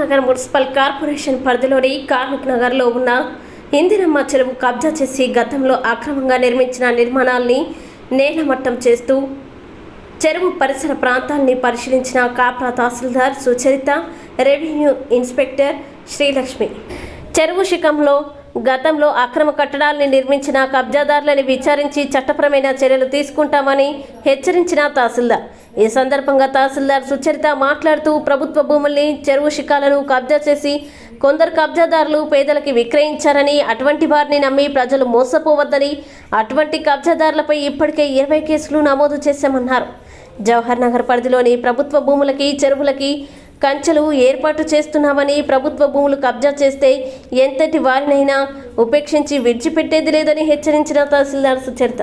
Nagar municipal corporation పరిధిలోని karmic నగర్లో ఉన్న ఇందిరమ్మ చెరువు కబ్జా చేసి గతంలో అక్రమంగా నిర్మించిన నిర్మాణాల్ని నేలమట్టం చేస్తూ చెరువు పరిసర ప్రాంతాల్ని పరిశీలించిన కాప్రా తహసీల్దార్ సుచరిత రెవెన్యూ ఇన్స్పెక్టర్ శ్రీలక్ష్మి. చెరువు శిఖంలో గతంలో అక్రమ కట్టడాల్ని నిర్మించిన కబ్జాదారులని విచారించి చట్టపరమైన చర్యలు తీసుకుంటామని హెచ్చరించిన తహసీల్దార్. ఈ సందర్భంగా తహసీల్దార్ సుచరిత మాట్లాడుతూ ప్రభుత్వ భూముల్ని చెరువు శిఖాలను కబ్జా చేసి కొందరు కబ్జాదారులు పేదలకి విక్రయించారని అటువంటి వారిని నమ్మి ప్రజలు మోసపోవద్దని అటువంటి కబ్జాదారులపై ఇప్పటికే ఇరవై కేసులు నమోదు చేశామన్నారు. జవహర్ నగర్ పరిధిలోని ప్రభుత్వ భూములకి చెరువులకి కంచెలు ఏర్పాటు చేస్తున్నామని ప్రభుత్వ భూములు కబ్జా చేస్తే ఎంతటి వారినైనా ఉపేక్షించి విడిచిపెట్టేది లేదని హెచ్చరించిన తహసీల్దార్ సుచరిత.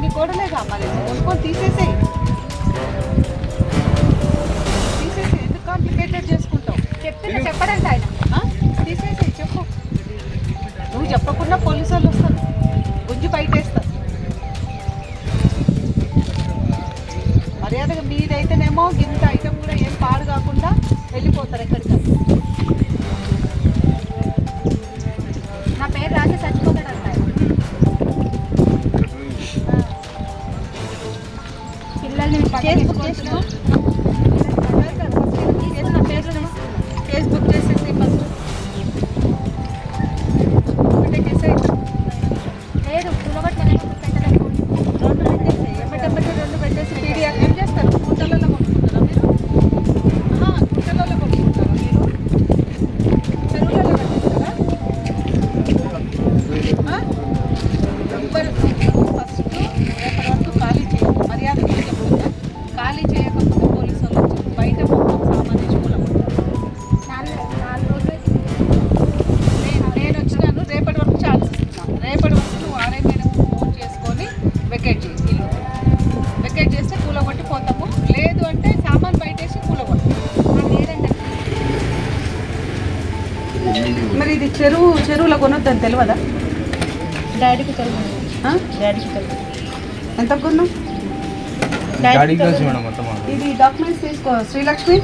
నీ కోడలే కావాలి కొనుక్కొని తీసేసేయి తీసేసి ఎందుకు కాంప్లికేటెడ్ చేసుకుంటావు చెప్తున్నా చెప్పడంట ఆయన తీసేసేయి చెప్పు నువ్వు చెప్పకుండా పోలీసు వాళ్ళు వస్తారు గుంజి బయటేస్తారు మర్యాదగా మీదైతేనేమో ఇంత ఐటమ్ కూడా ఏం పాడు కాకుండా వెళ్ళిపోతారు ఎక్కడికి చెరువు చెరువులో కొనొద్దని తెలియదా డాడీకి తెలుగు ఆ? డాడీకి తెలుగు ఎంత కొన్నాం గాడికి తెలుసు మేడం మొత్తం ఇది డాక్యుమెంట్స్ తీసుకో శ్రీలక్ష్మి.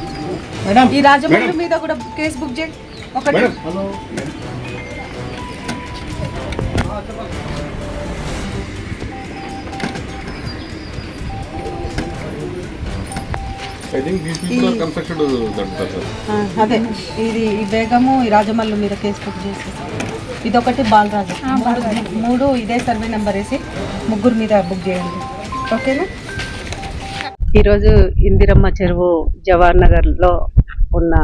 మేడం ఈ రాజమండ్రి మీద కూడా కేసు బుక్ చేయి. ఒకటి. అదే. ఇది ఈ బేగము ఈ రాజమల్లు మీద కేసు బుక్ చేసేసి ఇదొకటి బాలరాజు. మూడు- ఇదే సర్వే నెంబర్ వేసి ముగ్గురు మీద బుక్ చేయండి. ఓకేనా? ఈరోజు ఇందిరమ్మ చెరువు జవహర్ నగర్లో ఉన్న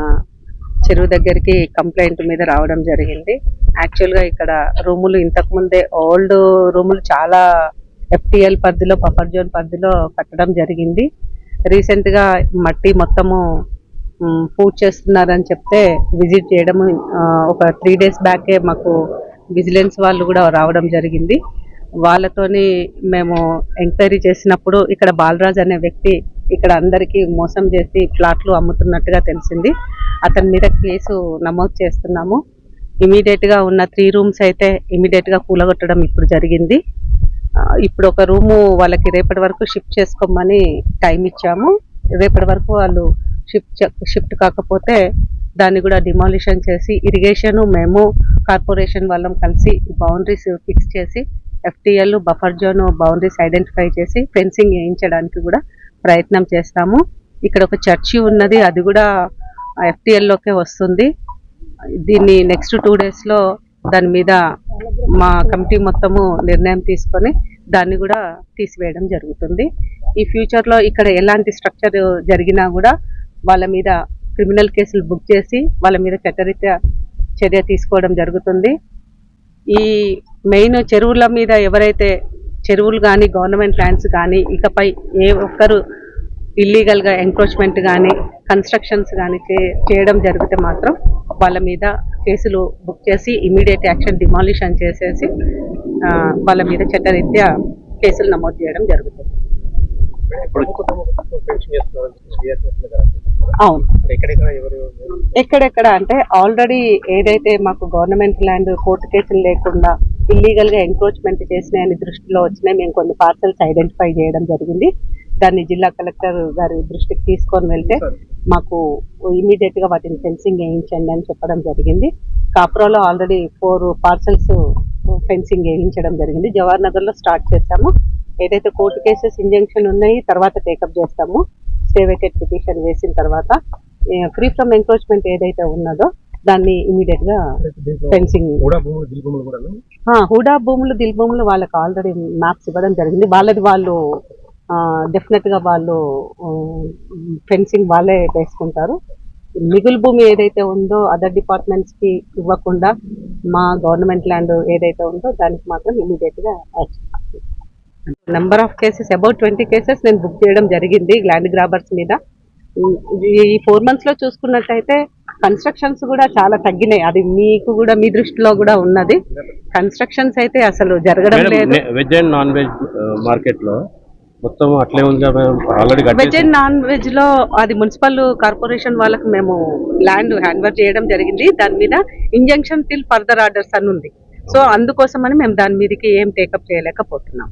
చెరువు దగ్గరికి కంప్లైంట్ మీద రావడం జరిగింది. యాక్చువల్గా ఇక్కడ రూములు ఇంతకుముందే ఓల్డ్ రూములు చాలా ఎఫ్టిఎల్ పరిధిలో బఫర్ జోన్ పరిధిలో కట్టడం జరిగింది. రీసెంట్గా మట్టి మొత్తము పూజ చేస్తున్నారని చెప్తే విజిట్ చేయడం ఒక త్రీ డేస్ బ్యాకే మాకు విజిలెన్స్ వాళ్ళు కూడా రావడం జరిగింది. వాళ్ళతోని మేము ఎంక్వైరీ చేసినప్పుడు ఇక్కడ బాలరాజ్ అనే వ్యక్తి ఇక్కడ అందరికీ మోసం చేసి ఫ్లాట్లు అమ్ముతున్నట్టుగా తెలిసింది. అతని మీద కేసు నమోదు చేస్తున్నాము. ఇమీడియట్గా ఉన్న త్రీ రూమ్స్ అయితే ఇమీడియట్గా కూలగొట్టడం ఇప్పుడు జరిగింది. ఇప్పుడు ఒక రూము వాళ్ళకి రేపటి వరకు షిఫ్ట్ చేసుకోమని టైం ఇచ్చాము. రేపటి వరకు వాళ్ళు షిఫ్ట్ షిఫ్ట్ కాకపోతే దాన్ని కూడా డిమాలిషన్ చేసి ఇరిగేషన్ మేము కార్పొరేషన్ వాళ్ళం కలిసి బౌండరీస్ ఫిక్స్ చేసి FTL buffer zone boundaries identify చేసి ఫెన్సింగ్ వేయించడానికి కూడా ప్రయత్నం చేస్తాము. ఇక్కడ ఒక చర్చి ఉన్నది అది కూడా ఎఫ్టీఎల్లోకే లోకే వస్తుంది. దీన్ని నెక్స్ట్ టూ డేస్లో దాని మీద మా కమిటీ మొత్తము నిర్ణయం తీసుకొని దాన్ని కూడా తీసివేయడం జరుగుతుంది. ఈ ఫ్యూచర్లో ఇక్కడ ఎలాంటి స్ట్రక్చర్ జరిగినా కూడా వాళ్ళ మీద క్రిమినల్ కేసులు బుక్ చేసి వాళ్ళ మీద చట్టరీత్యా చర్య తీసుకోవడం జరుగుతుంది. ఈ మెయిన్ చెరువుల మీద ఎవరైతే చెరువులు కానీ గవర్నమెంట్ ల్యాండ్స్ కానీ ఇకపై ఏ ఒక్కరు ఇల్లీగల్గా ఎంక్రోచ్మెంట్ కానీ కన్స్ట్రక్షన్స్ కానీ చే చేయడం జరిగితే మాత్రం వాళ్ళ మీద కేసులు బుక్ చేసి ఇమీడియట్ యాక్షన్ డిమాలిషన్ చేసేసి వాళ్ళ మీద చట్టరీత్యా కేసులు నమోదు చేయడం జరుగుతుంది. అవును. ఎక్కడెక్కడ అంటే ఆల్రెడీ ఏదైతే మాకు గవర్నమెంట్ ల్యాండ్ కోర్టు కేసులు లేకుండా ఇల్లీగల్గా ఎంక్రోచ్మెంట్ చేసినాయని దృష్టిలో వచ్చినాయి మేము కొన్ని పార్సల్స్ ఐడెంటిఫై చేయడం జరిగింది. దాన్ని జిల్లా కలెక్టర్ గారి దృష్టికి తీసుకొని వెళ్తే మాకు ఇమీడియట్గా వాటిని ఫెన్సింగ్ వేయించండి అని చెప్పడం జరిగింది. కాపురాలో ఆల్రెడీ ఫోర్ పార్సల్స్ ఫెన్సింగ్ వేయించడం జరిగింది. జవహర్ నగర్లో స్టార్ట్ చేస్తాము ఏదైతే కోర్టు కేసెస్ ఇంజంక్షన్ ఉన్నాయి తర్వాత టేకప్ చేస్తాము. స్టే వెకెట్ పిటిషన్ వేసిన తర్వాత ఫ్రీ ఫ్రమ్ ఎంక్రోచ్మెంట్ ఏదైతే ఉన్నదో దాన్ని ఇమీడియట్గా ఫెన్సింగ్ హుడా భూములు దిల్ భూములు వాళ్ళకి ఆల్రెడీ మ్యాప్స్ ఇవ్వడం జరిగింది. వాళ్ళది వాళ్ళు డెఫినెట్గా వాళ్ళు ఫెన్సింగ్ వాళ్ళే వేసుకుంటారు. మిగులు భూమి ఏదైతే ఉందో అదర్ డిపార్ట్మెంట్స్కి ఇవ్వకుండా మా గవర్నమెంట్ ల్యాండ్ ఏదైతే ఉందో దానికి మాత్రం ఇమీడియట్గా number of cases about twenty cases నేను బుక్ చేయడం జరిగింది ల్యాండ్ గ్రాబర్స్ మీద. ఈ ఫోర్ మంత్స్లో చూసుకున్నట్టయితే కన్స్ట్రక్షన్స్ కూడా చాలా తగ్గినాయి. అది మీకు కూడా మీ దృష్టిలో కూడా ఉన్నది. కన్స్ట్రక్షన్స్ అయితే అసలు జరగడం లేదు. వెజ్ అండ్ నాన్ వెజ్ మార్కెట్లో మొత్తం అట్లే ఉంది ఆల్రెడీ వెజ్ అండ్ నాన్ వెజ్లో అది మున్సిపల్ కార్పొరేషన్ వాళ్ళకి మేము ల్యాండ్ హ్యాండ్ చేయడం జరిగింది. దాని మీద ఇంజంక్షన్ టిల్ ఫర్దర్ ఆర్డర్స్ అని ఉంది. సో అందుకోసమని మేము దాని మీదకి ఏం టేకప్ చేయలేకపోతున్నాం.